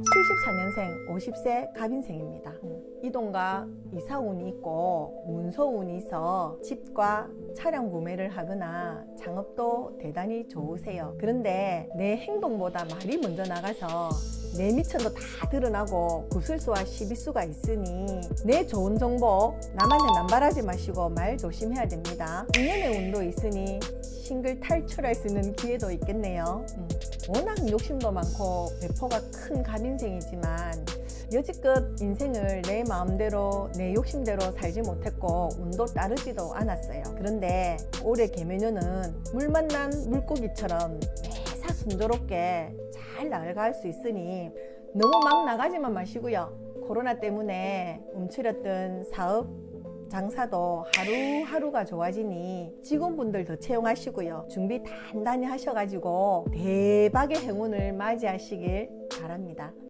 74년생 50세 갑인생입니다. 음, 이동과 이사운이 있고 문서운이 있어 집과 차량 구매를 하거나 창업도 대단히 좋으세요. 그런데 내 행동보다 말이 먼저 나가서 내 미천도 다 드러나고 구술수와 시비수가 있으니 내 좋은 정보 남한테 남발하지 마시고 말 조심해야 됩니다. 인연의 운도 있으니 싱글 탈출할 수 있는 기회도 있겠네요. 음, 워낙 욕심도 많고 배포가 큰 갑인생이지만 여지껏 인생을 내 마음대로 내 욕심대로 살지 못했고 운도 따르지도 않았어요. 그런데 올해 개묘년은 물 만난 물고기처럼 순조롭게 잘 나아갈 수 있으니 너무 막 나가지만 마시고요. 코로나 때문에 움츠렸던 사업 장사도 하루하루가 좋아지니 직원분들 더 채용하시고요. 준비 단단히 하셔가지고 대박의 행운을 맞이하시길 바랍니다.